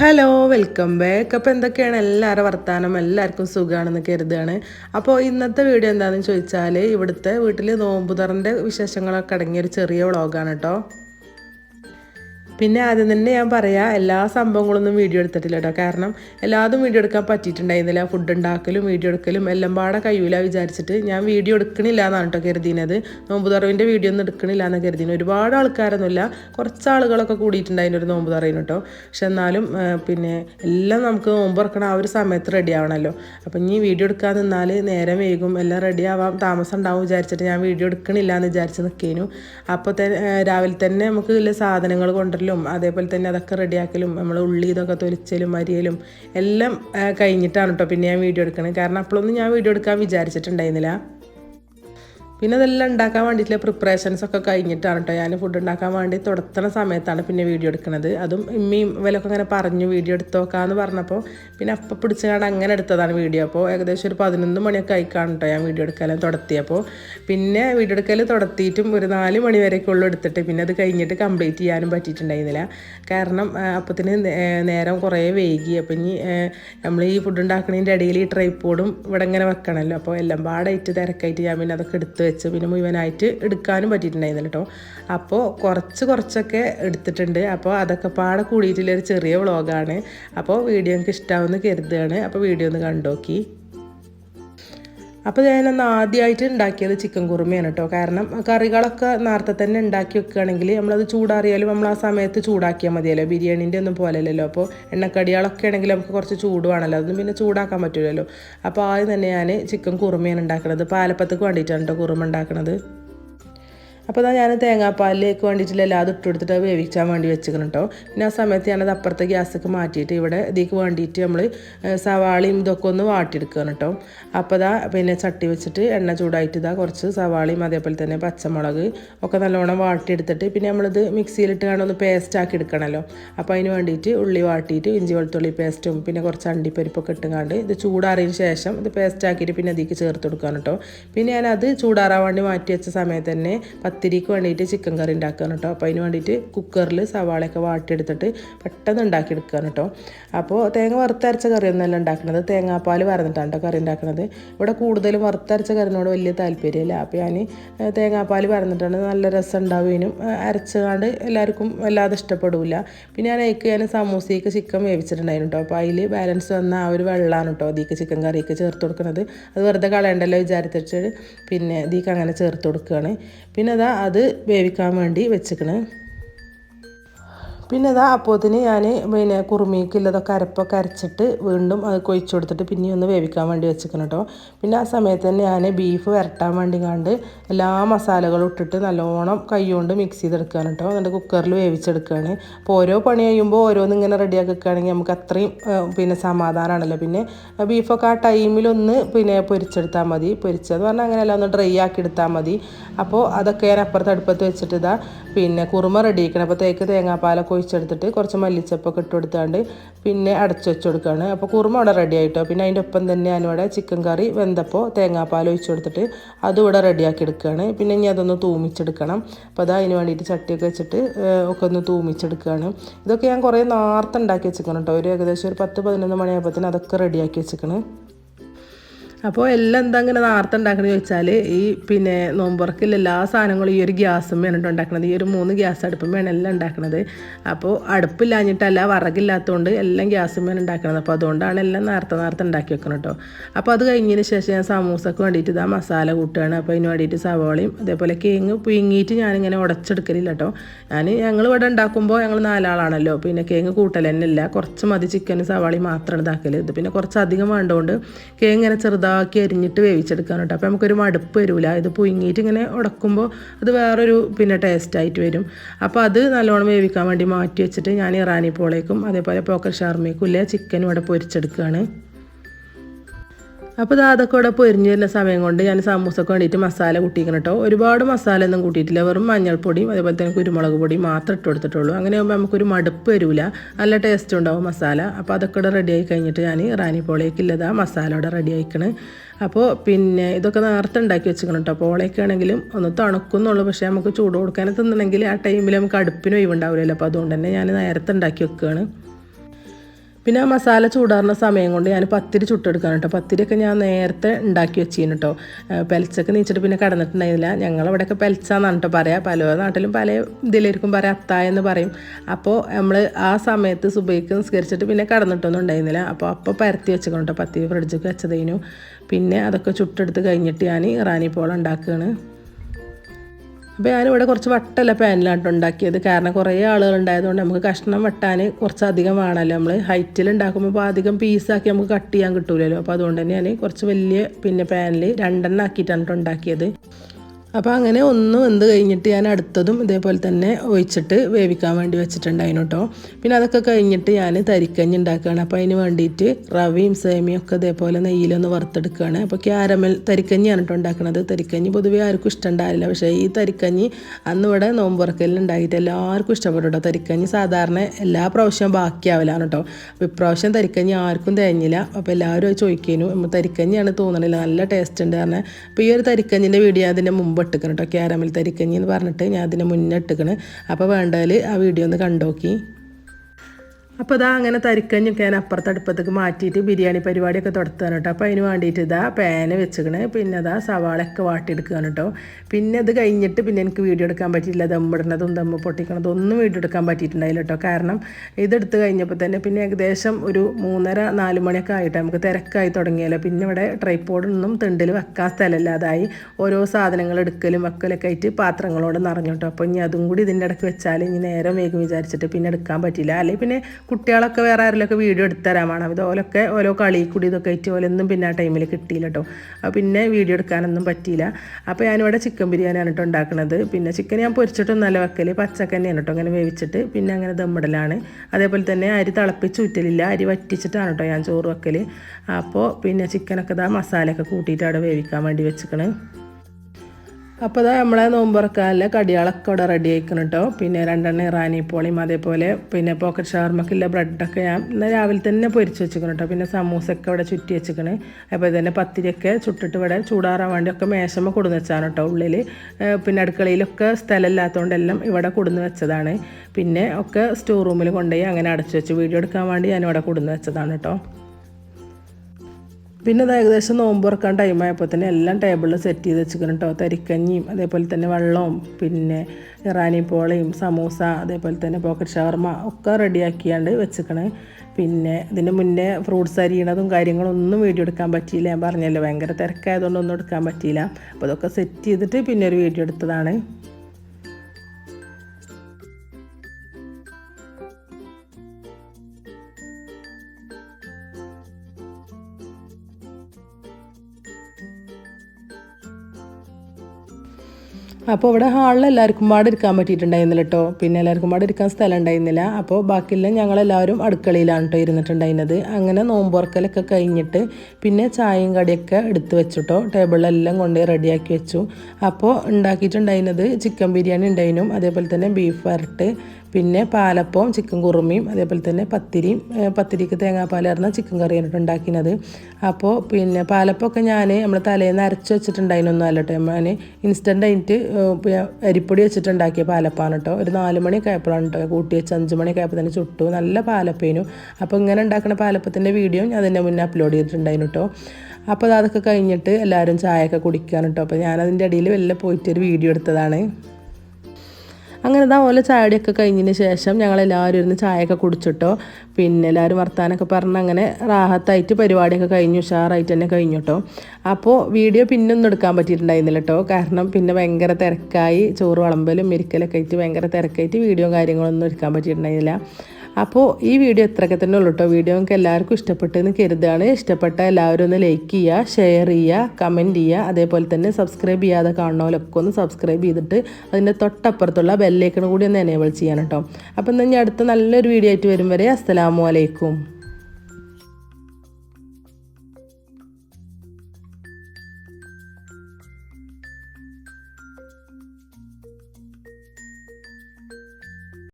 Hello welcome back അപ്പോൾ എന്തൊക്കെയാണ് എല്ലാവരുടെ വർത്തമാനം എല്ലാവർക്കും സുഖമാണെന്ന് കരുതുകയാണ്. അപ്പോൾ ഇന്നത്തെ വീഡിയോ എന്താണെന്ന് ചോദിച്ചാൽ ഇവിടുത്തെ വീട്ടിൽ നോമ്പുതറിന്റെ വിശേഷങ്ങളൊക്കെ അടങ്ങിയ ഒരു ചെറിയ വ്ളോഗാണ് കേട്ടോ പിന്നെ ആദ്യം തന്നെ ഞാൻ പറയാം എല്ലാ സംഭവങ്ങളൊന്നും വീഡിയോ എടുത്തിട്ടില്ല കേട്ടോ കാരണം എല്ലാതും വീഡിയോ എടുക്കാൻ പറ്റിയിട്ടുണ്ടായിരുന്നില്ല. ഫുഡ് ഉണ്ടാക്കലും വീഡിയോ എടുക്കലും എല്ലാം പാടെ കഴിയൂല വിചാരിച്ചിട്ട് ഞാൻ വീഡിയോ എടുക്കണില്ല എന്നാണ് കേട്ടോ കരുതിയത്. നോമ്പ് വീഡിയോ ഒന്നും എടുക്കണില്ല എന്ന് കരുതിന് ഒരുപാട് ആൾക്കാരൊന്നുമില്ല. കുറച്ച് ആളുകളൊക്കെ കൂടിയിട്ടുണ്ടായിരുന്നു ഒരു നോമ്പ് തുറയിന് കേട്ടോ പക്ഷെ എന്നാലും പിന്നെ എല്ലാം നമുക്ക് നോമ്പ് തുറക്കണ ആ ഒരു സമയത്ത് റെഡി ആവണമല്ലോ അപ്പം ഇനി വീഡിയോ എടുക്കാൻ നിന്നാൽ നേരം വൈകും എല്ലാം റെഡി ആവാം താമസം ഉണ്ടാവും വിചാരിച്ചിട്ട് ഞാൻ വീഡിയോ എടുക്കണില്ല എന്ന് വിചാരിച്ച് നിൽക്കേനു അപ്പോൾ തന്നെ രാവിലെ തന്നെ നമുക്ക് ഇല്ല സാധനങ്ങൾ കൊണ്ടുവരലും അതേപോലെ തന്നെ അതൊക്കെ റെഡിയാക്കലും നമ്മൾ ഉള്ളി ഇതൊക്കെ തൊലിച്ചലും അരിയലും എല്ലാം കഴിഞ്ഞിട്ടാണ് കേട്ടോ പിന്നെ ഞാൻ വീഡിയോ എടുക്കണത് കാരണം അപ്പോഴൊന്നും ഞാൻ വീഡിയോ എടുക്കാൻ വിചാരിച്ചിട്ടുണ്ടായിരുന്നില്ല. പിന്നെ അതെല്ലാം ഉണ്ടാക്കാൻ വേണ്ടിയിട്ടുള്ള പ്രിപ്പറേഷൻസ് ഒക്കെ കഴിഞ്ഞിട്ടാണ് കേട്ടോ ഞാൻ ഫുഡ് ഉണ്ടാക്കാൻ വേണ്ടി തുടത്തണ സമയത്താണ് പിന്നെ വീഡിയോ എടുക്കുന്നത് അതും ഇമ്മയും ഇവലൊക്കെ അങ്ങനെ പറഞ്ഞു വീഡിയോ എടുത്തോക്കാന്ന് പറഞ്ഞപ്പോൾ പിന്നെ അപ്പം പിടിച്ചുകൊണ്ട് അങ്ങനെ എടുത്തതാണ് വീഡിയോ അപ്പോൾ ഏകദേശം ഒരു പതിനൊന്ന് മണിയൊക്കെ ആയിക്കാണ് കേട്ടോ ഞാൻ വീഡിയോ എടുക്കാനും തുടത്തിയപ്പോൾ പിന്നെ വീഡിയോ എടുക്കൽ തുടത്തിയിട്ടും ഒരു നാല് മണി വരെയൊക്കെ ഉള്ളു എടുത്തിട്ട്. പിന്നെ അത് കഴിഞ്ഞിട്ട് കംപ്ലീറ്റ് ചെയ്യാനും പറ്റിയിട്ടുണ്ടായിരുന്നില്ല. കാരണം അപ്പത്തിന് നേരം കുറേ വൈകി. അപ്പം ഇനി നമ്മൾ ഈ ഫുഡ് ഉണ്ടാക്കുന്നതിന്റെ ഇടയിൽ ഈ ട്രൈപ്പോഡും ഇവിടെ ഇങ്ങനെ വെക്കണമല്ലോ അപ്പോൾ എല്ലാം പാടായിട്ട് തിരക്കായിട്ട് ഞാൻ പിന്നെ അതൊക്കെ എടുത്ത് വെച്ച് പിന്നെ മുഴുവനായിട്ട് എടുക്കാനും പറ്റിയിട്ടുണ്ടായിരുന്നില്ല കേട്ടോ അപ്പോൾ കുറച്ച് കുറച്ചൊക്കെ എടുത്തിട്ടുണ്ട്. അപ്പോൾ അതൊക്കെ പാടെ കൂടിയിട്ടുള്ളൊരു ചെറിയ വ്ളോഗാണ്. അപ്പോൾ വീഡിയോ എനിക്ക് ഇഷ്ടമാവുമെന്ന് കരുതുകയാണ് അപ്പോൾ വീഡിയോ ഒന്ന് കണ്ടോക്കി. അപ്പോൾ ഞാനന്ന് ആദ്യമായിട്ട് ഉണ്ടാക്കിയത് ചിക്കൻ കുറുമയാണ് കേട്ടോ കാരണം കറികളൊക്കെ നേരത്തെ തന്നെ ഉണ്ടാക്കി വെക്കുകയാണെങ്കിൽ നമ്മളത് ചൂടാറിയാലും നമ്മൾ ആ സമയത്ത് ചൂടാക്കിയാൽ മതിയല്ലോ. ബിരിയാണീന്റെ ഒന്നും പോലെയല്ലല്ലോ അപ്പോൾ എണ്ണക്കടികളൊക്കെ ആണെങ്കിൽ നമുക്ക് കുറച്ച് ചൂട് വേണമല്ലോ. അതൊന്നും പിന്നെ ചൂടാക്കാൻ പറ്റില്ലല്ലോ അപ്പോൾ ആദ്യം തന്നെ ഞാൻ ചിക്കൻ കുറുമയാണ് ഉണ്ടാക്കുന്നത്. പാലപ്പത്തേക്ക് വേണ്ടിയിട്ടാണ് കേട്ടോ കുറുമ ഉണ്ടാക്കുന്നത് അപ്പോൾ അതാ ഞാൻ തേങ്ങാപ്പാലിലേക്ക് വേണ്ടിയിട്ടില്ല എല്ലാതും ഇട്ട് കൊടുത്തിട്ട് അത് വേവിച്ചാൻ വേണ്ടി വെച്ചിരിക്കണം കേട്ടോ പിന്നെ ആ സമയത്ത് ഞാനത് അപ്പുറത്തെ ഗ്യാസൊക്കെ മാറ്റിയിട്ട് ഇവിടെ ഇതിലേക്ക് വേണ്ടിയിട്ട് നമ്മൾ സവാളയും ഇതൊക്കെ ഒന്ന് വാട്ടിയെടുക്കുകയാണ് കേട്ടോ അപ്പോൾ ഇതാ പിന്നെ ചട്ടി വെച്ചിട്ട് എണ്ണ ചൂടായിട്ട് ഇതാ കുറച്ച് സവാളയും അതേപോലെ തന്നെ പച്ചമുളക് ഒക്കെ നല്ലോണം വാട്ടിയെടുത്തിട്ട് പിന്നെ നമ്മളിത് മിക്സിയിലിട്ട് കാണുമെന്ന് പേസ്റ്റ് ആക്കി എടുക്കണമല്ലോ അപ്പോൾ അതിന് വേണ്ടിയിട്ട് ഉള്ളി വാട്ടിയിട്ട് ഇഞ്ചി വെളുത്തുള്ളി പേസ്റ്റും പിന്നെ കുറച്ച് അണ്ടിപ്പരിപ്പൊക്കെ ഇട്ടുകൊണ്ട് ഇത് ചൂടാറിയതിന് ശേഷം ഇത് പേസ്റ്റ് ആക്കിയിട്ട് പിന്നെ അതിലേക്ക് ചേർത്ത് കൊടുക്കുകയാണ് കേട്ടോ പിന്നെ ഞാനത് ചൂടാറാൻ വേണ്ടി മാറ്റി വെച്ച സമയത്ത് തന്നെ പത്തിരിക്ക് വേണ്ടിയിട്ട് ചിക്കൻ കറി ഉണ്ടാക്കുകയാണ് കേട്ടോ. അപ്പോൾ അതിന് വേണ്ടിയിട്ട് കുക്കറിൽ സവാളയൊക്കെ വാട്ടിയെടുത്തിട്ട് പെട്ടെന്ന് ഉണ്ടാക്കിയെടുക്കുകയാണ് കേട്ടോ. അപ്പോൾ തേങ്ങ വറുത്തരച്ച കറിയൊന്നുമല്ല ഉണ്ടാക്കുന്നത്. തേങ്ങാപ്പാൽ വരന്നിട്ടാണ് കേട്ടോ കറി ഉണ്ടാക്കുന്നത്. ഇവിടെ കൂടുതലും വറുത്തരച്ച കറിനോട് വലിയ താല്പര്യമില്ല. അപ്പോൾ ഞാൻ തേങ്ങാപ്പാൽ വരന്നിട്ടാണ് നല്ല രസം ഉണ്ടാവുകയും അരച്ചുകൊണ്ട് എല്ലാവർക്കും വല്ലാതെ ഇഷ്ടപ്പെടില്ല പിന്നെ ഞാൻ അതിക്ക് ഞാൻ സമൂസയ്ക്ക് ചിക്കൻ വേവിച്ചിട്ടുണ്ടായിരുന്നു കേട്ടോ. അപ്പോൾ അതിൽ ബാലൻസ് വന്ന ആ ഒരു വെള്ളമാണ് കേട്ടോ അതിക്ക് ചിക്കൻ കറിയൊക്കെ ചേർത്ത് കൊടുക്കുന്നത്. അത് വെറുതെ കളയണ്ടല്ലോ വിചാരിച്ചിട്ട് പിന്നെ ഇതിക്ക് അങ്ങനെ ചേർത്ത് കൊടുക്കുകയാണ്. പിന്നെ അതാ അത് വേവിക്കാൻ വേണ്ടി വെച്ചിക്കണ്. പിന്നെ അതാ അപ്പോത്തിന് ഞാൻ പിന്നെ കുറുമിക്കുള്ളതൊക്കെ അരപ്പൊക്കെ അരച്ചിട്ട് വീണ്ടും അത് കൊഴിച്ചു കൊടുത്തിട്ട് പിന്നെ ഒന്ന് വേവിക്കാൻ വേണ്ടി വെച്ചിരിക്കണം കേട്ടോ പിന്നെ ആ സമയത്ത് തന്നെ ഞാൻ ബീഫ് വരട്ടാൻ വേണ്ടി കണ്ട് എല്ലാ മസാലകളും ഇട്ടിട്ട് നല്ലോണം കൈകൊണ്ട് മിക്സ് ചെയ്തെടുക്കുകയാണ് കേട്ടോ എന്നിട്ട് കുക്കറിൽ വേവിച്ചെടുക്കുകയാണ് അപ്പോൾ ഓരോ പണി കഴിയുമ്പോൾ ഓരോന്ന് ഇങ്ങനെ റെഡിയാക്കി വെക്കുകയാണെങ്കിൽ നമുക്ക് അത്രയും പിന്നെ സമാധാനമാണല്ലോ പിന്നെ ബീഫൊക്കെ ആ ടൈമിലൊന്ന് പിന്നെ പൊരിച്ചെടുത്താൽ മതി. പൊരിച്ചത് പറഞ്ഞാൽ അങ്ങനെയല്ല ഒന്ന് ഡ്രൈ ആക്കി എടുത്താൽ മതി. അപ്പോൾ അതൊക്കെ ഞാൻ അപ്പുറത്ത് അടുപ്പത്ത് വെച്ചിട്ട് ഇതാ പിന്നെ കുറുമ റെഡി ആക്കണം. അപ്പോൾ തേക്ക് തേങ്ങാപ്പാലൊക്കെ ഒഴിച്ചെടുത്തിട്ട് കുറച്ച് മല്ലിച്ചപ്പൊക്കെ ഇട്ട് കൊടുത്താണ്ട് പിന്നെ അടച്ച് വെച്ച് കൊടുക്കുകയാണ് അപ്പോൾ കുറുമ അവിടെ റെഡി ആയിട്ടോ? പിന്നെ അതിന്റെ ഒപ്പം തന്നെ ഞാനിവിടെ ചിക്കൻ കറി വെന്തപ്പോൾ തേങ്ങാപ്പാൽ ഒഴിച്ച് കൊടുത്തിട്ട് അതും ഇവിടെ റെഡിയാക്കി എടുക്കുകയാണ്. പിന്നെ ഇനി അതൊന്ന് തൂമിച്ചെടുക്കണം. അപ്പോൾ അത് അതിന് വേണ്ടിയിട്ട് ചട്ടിയൊക്കെ വെച്ചിട്ട് ഒക്കെ ഒന്ന് തൂമിച്ചെടുക്കുകയാണ്. ഇതൊക്കെ ഞാൻ കുറേ നാർത്ത് ഉണ്ടാക്കി വെച്ചിരിക്കണം കേട്ടോ. ഒരു ഏകദേശം ഒരു പത്ത് പതിനൊന്ന് മണിയാകുമ്പോഴത്തേന് അതൊക്കെ റെഡിയാക്കി വെച്ചിരിക്കണം. അപ്പോൾ എല്ലാം എന്താ ഇങ്ങനെ നേരത്തെ ഉണ്ടാക്കണമെന്ന് ചോദിച്ചാൽ ഈ പിന്നെ നോമ്പുറക്കിൽ എല്ലാ സാധനങ്ങളും ഈ ഒരു ഗ്യാസും വേണം ഉണ്ടാക്കണത്. ഈ ഒരു മൂന്ന് ഗ്യാസ് അടുപ്പും വേണം എല്ലാം ഉണ്ടാക്കണത്. അപ്പോൾ അടുപ്പില്ലാഞ്ഞിട്ടല്ല വറകില്ലാത്തതുകൊണ്ട് എല്ലാം ഗ്യാസും വേണം ഉണ്ടാക്കണത്. അപ്പോൾ അതുകൊണ്ടാണ് എല്ലാം നേരത്തെ നേരത്തെ ഉണ്ടാക്കി വെക്കണം കേട്ടോ. അപ്പോൾ അത് കഴിഞ്ഞതിന് ശേഷം ഞാൻ സമൂസക്ക് വേണ്ടിയിട്ട് ഇതാ മസാല കൂട്ടുകയാണ് അപ്പോൾ അതിന് വേണ്ടിയിട്ട് സവാളയും അതേപോലെ കേങ്ങ് പുഴുങ്ങിയിട്ട് ഞാനിങ്ങനെ ഉടച്ചെടുക്കലില്ല കേട്ടോ. ഞാൻ ഞങ്ങൾ ഇവിടെ ഉണ്ടാക്കുമ്പോൾ ഞങ്ങൾ നാലാളാണല്ലോ. പിന്നെ കേങ്ങ് കൂട്ടൽ തന്നെ ഇല്ല കുറച്ച് മതി ചിക്കനും സവാളയും മാത്രമാണ് ഇതാക്കൽ ഇത് പിന്നെ കുറച്ച് അധികം വേണ്ടതുകൊണ്ട് കേങ്ങനെ ഇങ്ങനെ ചെറുതാക്കി അരിഞ്ഞിട്ട് വേവിച്ചെടുക്കാൻ കേട്ടോ. അപ്പോൾ നമുക്കൊരു മടുപ്പ് വരില്ല ഇത് പുഴുങ്ങിയിട്ട് ഇങ്ങനെ ഉടക്കുമ്പോൾ അത് വേറൊരു പിന്നെ ടേസ്റ്റായിട്ട് വരും. അപ്പോൾ അത് നല്ലോണം വേവിക്കാൻ വേണ്ടി മാറ്റി വെച്ചിട്ട് ഞാൻ ഇറാനി പോളേക്കും അതേപോലെ പോക്കറ്റ് ഷാർമേക്കും ഇല്ലേ ചിക്കനും ഇവിടെ പൊരിച്ചെടുക്കുകയാണ് അപ്പോൾ അതൊക്കെ ഇവിടെ പൊരിഞ്ഞ് വരുന്ന സമയം കൊണ്ട് ഞാൻ സമൂസക്ക് വേണ്ടിയിട്ട് മസാല കൂട്ടിക്കണം കേട്ടോ ഒരുപാട് മസാല ഒന്നും കൂട്ടിയിട്ടില്ല. വെറും മഞ്ഞൾപ്പൊടിയും അതേപോലെ തന്നെ കുരുമുളക് പൊടിയും മാത്രം ഇട്ട് കൊടുത്തിട്ടുള്ളൂ. അങ്ങനെ ആകുമ്പോൾ നമുക്കൊരു മടുപ്പ് വരില്ല നല്ല ടേസ്റ്റ് ഉണ്ടാവും മസാല. അപ്പോൾ അതൊക്കെ ഇവിടെ റെഡി ആയി കഴിഞ്ഞിട്ട് ഞാൻ റാണി പോളേക്കുള്ളത് ആ മസാല ഇവിടെ റെഡി ആയിക്കണ്. അപ്പോൾ പിന്നെ ഇതൊക്കെ നേരത്തെ ഉണ്ടാക്കി വെച്ചിരിക്കണം കേട്ടോ പോളയൊക്കെ ആണെങ്കിലും ഒന്ന് തണുക്കുന്നുള്ളൂ. പക്ഷേ നമുക്ക് ചൂട് കൊടുക്കാൻ തിന്നണമെങ്കിൽ ആ ടൈമിൽ നമുക്ക് അടുപ്പിന് ഒഴിവുണ്ടാവില്ലല്ലോ. അപ്പോൾ അതുകൊണ്ട് തന്നെ ഞാൻ നേരത്തെ ഉണ്ടാക്കി വെക്കുകയാണ്. പിന്നെ ആ മസാല ചൂടാറുന്ന സമയം കൊണ്ട് ഞാൻ പത്തിരി ചുട്ടെടുക്കാൻ കേട്ടോ. പത്തിരിയൊക്കെ ഞാൻ നേരത്തെ ഉണ്ടാക്കി വെച്ചിരുന്നു കേട്ടോ. പെലച്ചൊക്കെ നീച്ചിട്ട് പിന്നെ കടന്നിട്ടുണ്ടായിരുന്നില്ല. ഞങ്ങളവിടെയൊക്കെ പെലച്ചാന്നാണ് കേട്ടോ പറയാം. പല നാട്ടിലും പല ഇതിലായിരിക്കും പറയാം അത്തായ എന്ന് പറയും. അപ്പോൾ നമ്മൾ ആ സമയത്ത് സുബൈക്ക് നിസ്കരിച്ചിട്ട് പിന്നെ കടന്നിട്ടൊന്നും ഉണ്ടായിരുന്നില്ല. അപ്പോൾ അപ്പോൾ പരത്തി വെച്ചേക്കണം കേട്ടോ. പത്തിരി ഫ്രിഡ്ജൊക്കെ വെച്ചതേനു. പിന്നെ അതൊക്കെ ചുട്ടെടുത്ത് കഴിഞ്ഞിട്ട് ഞാൻ ഇറാനി പോളം ഉണ്ടാക്കുകയാണ് അപ്പോൾ ഞാനിവിടെ കുറച്ച് വട്ടല്ല പാനിലാണ് ഉണ്ടാക്കിയത്. കാരണം കുറേ ആളുകൾ ഉണ്ടായതുകൊണ്ട് നമുക്ക് കഷ്ണം വെട്ടാൻ കുറച്ച് അധികം വേണമല്ലോ നമ്മൾ ഹൈറ്റിൽ ഉണ്ടാക്കുമ്പോൾ അപ്പോൾ അധികം പീസാക്കി നമുക്ക് കട്ട് ചെയ്യാൻ കിട്ടൂലല്ലോ. അപ്പോൾ അതുകൊണ്ട് തന്നെ ഞാൻ കുറച്ച് വലിയ പിന്നെ പാനിൽ രണ്ടെണ്ണം ആക്കിയിട്ടാണ് ഉണ്ടാക്കിയത്. അപ്പോൾ അങ്ങനെ ഒന്ന് വെന്ത് കഴിഞ്ഞിട്ട് ഞാൻ അടുത്തതും ഇതേപോലെ തന്നെ ഒഴിച്ചിട്ട് വേവിക്കാൻ വേണ്ടി വെച്ചിട്ടുണ്ടായിരുന്നു കേട്ടോ പിന്നെ അതൊക്കെ കഴിഞ്ഞിട്ട് ഞാൻ തരിക്കഞ്ഞി ഉണ്ടാക്കുകയാണ്. അപ്പോൾ അതിന് വേണ്ടിയിട്ട് റവയും സേമിയും ഒക്കെ ഇതേപോലെ നെയ്യിലൊന്ന് വറുത്തെടുക്കുകയാണ്. അപ്പോൾ ക്യാരമൽ തരിക്കഞ്ഞിയാണ് കേട്ടോ ഉണ്ടാക്കുന്നത് തരിക്കഞ്ഞി പൊതുവേ ആർക്കും ഇഷ്ടമുണ്ടാവില്ല. പക്ഷേ ഈ തരിക്കഞ്ഞി അന്ന് ഇവിടെ നോമ്പുറക്കലിൽ ഉണ്ടായിട്ട് എല്ലാവർക്കും ഇഷ്ടപ്പെട്ടു കേട്ടോ തരിക്കഞ്ഞി സാധാരണ എല്ലാ പ്രാവശ്യവും ബാക്കിയാവലാണ് കേട്ടോ അപ്പോൾ ഇപ്രാവശ്യം തരിക്കഞ്ഞി ആർക്കും തേഞ്ഞില്ല. അപ്പോൾ എല്ലാവരും ചോദിക്കുന്നു തരിക്കഞ്ഞിയാണ് തോന്നണില്ല. നല്ല ടേസ്റ്റ് ഉണ്ട് കാരണം അപ്പോൾ ഈ ഒരു തരിക്കഞ്ഞിന്റെ വീഡിയോ അതിന്റെ മുമ്പ് ഇട്ടിക്കണം കേട്ടോ ക്യാരമൽ തരിക്കഞ്ഞി എന്ന് പറഞ്ഞിട്ട് ഞാൻ അതിന് മുന്നേ ഇട്ടിക്കണ്. അപ്പോൾ വേണ്ടതിൽ ആ വീഡിയോ ഒന്ന് കണ്ടോക്കി. അപ്പോൾ ഇതാ അങ്ങനെ തരിക്കഞ്ഞൊക്കെ ഞാൻ അപ്പുറത്ത് അടുപ്പത്തേക്ക് മാറ്റിയിട്ട് ബിരിയാണി പരിപാടിയൊക്കെ തുടത്താണ് കേട്ടോ. അപ്പോൾ അതിന് വേണ്ടിയിട്ട് ഇതാ പാന് വെച്ചിക്കണ്. പിന്നെ അതാ സവാളയൊക്കെ വാട്ടിയെടുക്കുകയാണ് കേട്ടോ. പിന്നെ അത് കഴിഞ്ഞിട്ട് പിന്നെ എനിക്ക് വീഡിയോ എടുക്കാൻ പറ്റിയില്ല ദമ്മിടണതും ദമ്മ് പൊട്ടിക്കണതും ഒന്നും വീഡിയോ എടുക്കാൻ പറ്റിയിട്ടുണ്ടായില്ല കേട്ടോ. കാരണം ഇതെടുത്ത് കഴിഞ്ഞപ്പോൾ തന്നെ പിന്നെ ഏകദേശം ഒരു മൂന്നര നാല് മണിയൊക്കെ ആയിട്ട് നമുക്ക് തിരക്കായി തുടങ്ങിയല്ലോ. പിന്നെ ഇവിടെ ട്രൈപ്പോഡൊന്നും തിണ്ടിൽ വെക്കാൻ സ്ഥലമില്ലാതായി ഓരോ സാധനങ്ങൾ എടുക്കലും വെക്കലൊക്കെ ആയിട്ട് പാത്രങ്ങളോട് നിറഞ്ഞു കേട്ടോ. അപ്പോൾ ഇനി അതും കൂടി ഇതിന്റെ ഇടയ്ക്ക് വെച്ചാൽ ഇനി നേരം വേഗം വിചാരിച്ചിട്ട് പിന്നെ എടുക്കാൻ പറ്റില്ല അല്ലെങ്കിൽ പിന്നെ കുട്ടികളൊക്കെ വേറെ ആരെങ്കിലുമൊക്കെ വീഡിയോ എടുത്തരാൻ വേണം. ഇതുപോലൊക്കെ ഓരോ കളി കുടി ഇതൊക്കെ ആയിട്ട് ഓലൊന്നും പിന്നെ ആ ടൈമിൽ കിട്ടിയില്ല കേട്ടോ പിന്നെ വീഡിയോ എടുക്കാനൊന്നും പറ്റിയില്ല. അപ്പോൾ ഞാനിവിടെ ചിക്കൻ ബിരിയാണിയാണ് കേട്ടോ ഉണ്ടാക്കുന്നത് പിന്നെ ചിക്കൻ ഞാൻ പൊരിച്ചിട്ടും നല്ല വെക്കൽ പച്ചക്ക തന്നെയാണ് കേട്ടോ അങ്ങനെ വേവിച്ചിട്ട് പിന്നെ അങ്ങനെ ദമ്മിടലാണ്. അതേപോലെ തന്നെ അരി തിളപ്പിച്ച് ഊറ്റലില്ല. അരി വറ്റിച്ചിട്ടാണ് കേട്ടോ ഞാൻ ചോറ് വെക്കൽ അപ്പോൾ പിന്നെ ചിക്കനൊക്കെ ഇതാ മസാലയൊക്കെ കൂട്ടിയിട്ട് അവിടെ വേവിക്കാൻ വേണ്ടി വെച്ചിക്കണ്. അപ്പോൾ ഇതാ നമ്മളെ നോമ്പുറക്കാലിലെ കടികളൊക്കെ ഇവിടെ റെഡി ആയിക്കണം കേട്ടോ പിന്നെ രണ്ടെണ്ണം ഇറാനി പോളിയും അതേപോലെ പിന്നെ പോക്കറ്റ് ഷവർമക്കുള്ള ബ്രെഡൊക്കെ ഞാൻ ഇന്ന് രാവിലെ തന്നെ പൊരിച്ച് വെച്ചിക്കണം കേട്ടോ പിന്നെ സമൂസയൊക്കെ ഇവിടെ ചുറ്റി വെച്ചിക്കണ്. അപ്പോൾ തന്നെ പത്തിരിയൊക്കെ ചുട്ടിട്ട് ഇവിടെ ചൂടാറാൻ വേണ്ടി ഒക്കെ മേശമ്മ കൊടുന്ന് വെച്ചാണ് കേട്ടോ ഉള്ളിൽ പിന്നെ അടുക്കളയിലൊക്കെ സ്ഥലമില്ലാത്തതുകൊണ്ട് എല്ലാം ഇവിടെ കൊടുന്ന് വെച്ചതാണ്. പിന്നെ ഒക്കെ സ്റ്റോർ റൂമിൽ കൊണ്ടുപോയി അങ്ങനെ അടച്ചു വെച്ച്. വീഡിയോ എടുക്കാൻ വേണ്ടി ഞാൻ ഇവിടെ കൊടുന്ന് വെച്ചതാണ് കേട്ടോ പിന്നെ അത് ഏകദേശം നോമ്പ് തുറക്കാൻ ടൈം ആയപ്പോൾ തന്നെ എല്ലാം ടേബിളിൽ സെറ്റ് ചെയ്ത് വെച്ചിരിക്കണം കേട്ടോ തരിക്കഞ്ഞിയും അതേപോലെ തന്നെ വെള്ളവും പിന്നെ ഇറാനി പോളയും സമൂസ അതേപോലെ തന്നെ പോക്കറ്റ് ഷവർമ ഒക്കെ റെഡിയാക്കിയാണ്ട് വെച്ചിക്കണ്. പിന്നെ ഇതിന് മുന്നേ ഫ്രൂട്ട്സ് അരിയണതും കാര്യങ്ങളൊന്നും വീഡിയോ എടുക്കാൻ പറ്റിയില്ല. ഞാൻ പറഞ്ഞല്ലോ ഭയങ്കര തിരക്കായതുകൊണ്ട് ഒന്നും എടുക്കാൻ പറ്റിയില്ല. അപ്പോൾ അതൊക്കെ സെറ്റ് ചെയ്തിട്ട് പിന്നെ ഒരു വീഡിയോ എടുത്തതാണ്. അപ്പോൾ ഇവിടെ ഹാളിൽ എല്ലാവർക്കും പാടെ ഇരിക്കാൻ പറ്റിയിട്ടുണ്ടായിരുന്നില്ല കേട്ടോ പിന്നെ എല്ലാവർക്കും പാടെ ഇരിക്കാൻ സ്ഥലം ഉണ്ടായിരുന്നില്ല അപ്പോൾ ബാക്കിയെല്ലാം ഞങ്ങളെല്ലാവരും അടുക്കളയിലാണ് കേട്ടോ ഇരുന്നിട്ടുണ്ടായിരുന്നത്. അങ്ങനെ നോമ്പുറക്കലൊക്കെ കഴിഞ്ഞിട്ട് പിന്നെ ചായയും കടിയൊക്കെ എടുത്ത് വെച്ചിട്ടോ ടേബിളിലെല്ലാം കൊണ്ട് റെഡിയാക്കി വെച്ചു. അപ്പോൾ ഉണ്ടാക്കിയിട്ടുണ്ടായിരുന്നത് ചിക്കൻ ബിരിയാണി ഉണ്ടായിരുന്നു. അതേപോലെ തന്നെ ബീഫ് വരട്ട് പിന്നെ പാലപ്പവും ചിക്കൻ കുറുമയും അതേപോലെ തന്നെ പത്തിരിയും പത്തിരിക്ക് തേങ്ങാപ്പാലായിരുന്ന ചിക്കൻ കറിയാണ് ഉണ്ടാക്കിയത്. അപ്പോൾ പിന്നെ പാലപ്പമൊക്കെ ഞാൻ നമ്മൾ തലേന്ന് അരച്ച് വെച്ചിട്ടുണ്ടായിരുന്നൊന്നും അല്ല കേട്ടോ ഞാൻ ഇൻസ്റ്റന്റ് ആയിട്ട് അരിപ്പൊടി വെച്ചിട്ടുണ്ടാക്കിയ പാലപ്പാണ് കേട്ടോ ഒരു നാല് മണി ആയപ്പോഴാണ് കേട്ടോ കൂട്ടി വെച്ച് അഞ്ച് മണി ആയപ്പോൾ തന്നെ ചുട്ടു. നല്ല പാലപ്പേനു. അപ്പോൾ ഇങ്ങനെ ഉണ്ടാക്കുന്ന പാലപ്പത്തിന്റെ വീഡിയോ ഞാൻ അതിന്റെ മുന്നേ അപ്ലോഡ് ചെയ്തിട്ടുണ്ടായിരുന്നു കേട്ടോ അപ്പോൾ അതൊക്കെ കഴിഞ്ഞിട്ട് എല്ലാവരും ചായയൊക്കെ കുടിക്കാൻ കേട്ടോ അപ്പോൾ ഞാനതിന്റെ ഇടയിൽ വല്ല പോയിട്ട് ഒരു വീഡിയോ എടുത്തതാണ്. അങ്ങനെ ഇതാ പോലെ ചായടിയൊക്കെ കഴിഞ്ഞതിന് ശേഷം ഞങ്ങൾ എല്ലാവരും ഇരുന്ന് ചായയൊക്കെ കുടിച്ചിട്ടോ. പിന്നെ എല്ലാവരും വർത്താനൊക്കെ പറഞ്ഞ് അങ്ങനെ റാഹത്തായിട്ട് പരിപാടിയൊക്കെ കഴിഞ്ഞു ഉഷാറായിട്ട് തന്നെ കഴിഞ്ഞു കേട്ടോ അപ്പോൾ വീഡിയോ പിന്നെ ഒന്നും എടുക്കാൻ പറ്റിയിട്ടുണ്ടായിരുന്നില്ല കേട്ടോ കാരണം പിന്നെ ഭയങ്കര തിരക്കായി ചോറ് വിളമ്പലും മിരിക്കലൊക്കെ ആയിട്ട് ഭയങ്കര തിരക്കായിട്ട് വീഡിയോ കാര്യങ്ങളൊന്നും എടുക്കാൻ പറ്റിയിട്ടുണ്ടായിരുന്നില്ല. അപ്പോൾ ഈ വീഡിയോ ഇത്രയൊക്കെ തന്നെ ഉള്ളൂ കേട്ടോ വീഡിയോ നമുക്ക് എല്ലാവർക്കും ഇഷ്ടപ്പെട്ടെന്ന് കരുതാണ് ഇഷ്ടപ്പെട്ട എല്ലാവരും ഒന്ന് ലൈക്ക് ചെയ്യുക ഷെയർ ചെയ്യുക കമന്റ് ചെയ്യുക. അതേപോലെ തന്നെ സബ്സ്ക്രൈബ് ചെയ്യാതെ കാണുന്നവരൊക്കെ ഒന്ന് സബ്സ്ക്രൈബ് ചെയ്തിട്ട് അതിന്റെ തൊട്ടപ്പുറത്തുള്ള ബെല്ലേക്കണ് കൂടി ഒന്ന് എനേബിൾ ചെയ്യാൻ കേട്ടോ എന്നാൽ ഞാൻ അടുത്ത നല്ലൊരു വീഡിയോ ആയിട്ട് വരും വരെ. അസ്സലാമു അലൈക്കും.